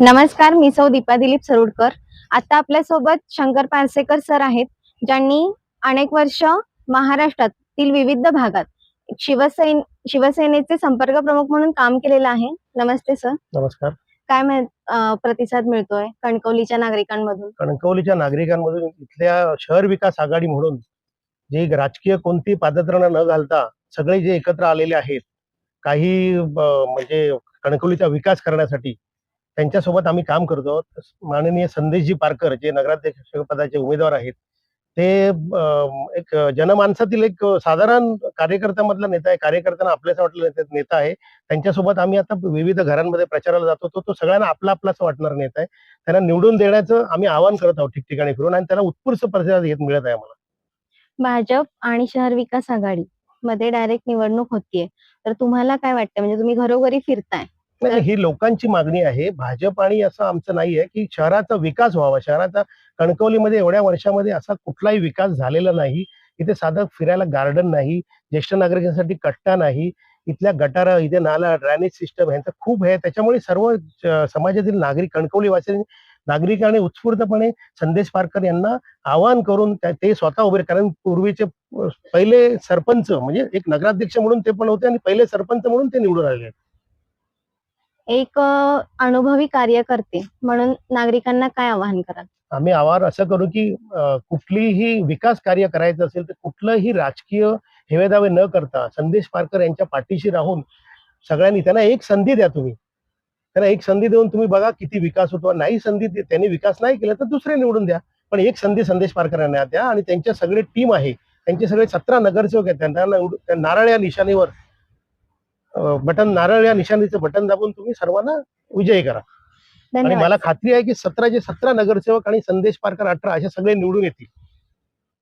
नमस्कार मी सौ दीपा दिलीप सरुडकर. आता आपल्यासोबत शंकर पारसेकर सर आहेत ज्यांनी अनेक वर्ष महाराष्ट्रातील विविध भागात शिवसेन शिवसेनेचे संपर्क प्रमुख म्हणून काम केलेलं आहे. नमस्ते सर. नमस्कार. काय अं, प्रतिसाद मिळतोय कणकवलीच्या नागरिकांमधून? कणकवलीच्या नागरिकांमधून इथल्या शहर विकास आघाडी म्हणून जे राजकीय कोणती पादत्राणा न घालता सगळे जे एकत्र आलेले आहेत काही ब- म्हणजे कणकवलीचा विकास करण्यासाठी त्यांच्यासोबत आम्ही काम करतो. माननीय संदेशजी पारकर जे नगराध्यक्ष पदाचे उमेदवार आहेत ते एक जनमानसातील एक साधारण कार्यकर्त्यामधला नेता आहे. कार्यकर्त्यांना आपल्याचा वाटलं नेता- आहे. त्यांच्यासोबत आम्ही आता विविध घरांमध्ये प्रचाराला जातो. तो तो सगळ्यांना आपला आपलाच वाटणारा नेता आहे. त्यांना निवडून देण्याचं आम्ही आवाहन करत आहोत ठिकठिकाणी फिरून आणि त्यांना उत्कृष्ट प्रतिसाद येत मिळत आहे आम्हाला. भाजप आणि शहर विकास आघाडी मध्ये डायरेक्ट निवडणूक होतीये. तर तुम्हाला काय वाटतं म्हणजे तुम्ही घरोघरी फिरताय. नाही, नाही, ही लोकांची मागणी आहे. भाजप आणि असं आमचं नाहीये की शहराचा विकास व्हावा. शहराचा कणकवलीमध्ये एवढ्या वर्षामध्ये असा कुठलाही विकास झालेला नाही. इथे साधं फिरायला गार्डन नाही. ज्येष्ठ नागरिकांसाठी कट्टा नाही. इथल्या गटार इथे नाला ड्रेनेज सिस्टम ह्यांचं खूप आहे. त्याच्यामुळे सर्व समाजातील नागरिक कणकवली वासी नागरिकांनी उत्स्फूर्तपणे संदेश पारकर यांना आवाहन करून ते स्वतः उभे कारण पूर्वीचे पहिले सरपंच म्हणजे एक नगराध्यक्ष म्हणून ते पण होते आणि पहिले सरपंच म्हणून ते निवडून आलेले आहेत. एक अनुभवी कार्यकर्ते म्हणून नागरिकांना काय आवाहन कराल? आम्ही आवाहन असं करू की कुठलीही विकास कार्य करायचं असेल तर कुठलंही राजकीय हेवेदावे न करता संदेश पारकर यांच्या पाठीशी राहून सगळ्यांनी त्यांना एक संधी द्या तुम्ही. त्यांना एक संधी देऊन तुम्ही बघा किती विकास होतो. नाही संधी त्यांनी विकास नाही केला तर दुसरे निवडून द्या. पण एक संधी संदेश पारकर यांना द्या आणि त्यांच्या सगळे टीम आहे. त्यांचे सगळे सतरा नगरसेवक आहेत. त्यांना नारळ या निशाणीवर बटन नारळ या निशाणीचं बटन दाबून तुम्ही सर्वांना विजयी करा. आणि मला खात्री आहे की सतराचे सतरा नगरसेवक आणि संदेश पारकर अठरा असे सगळे निवडून येतील.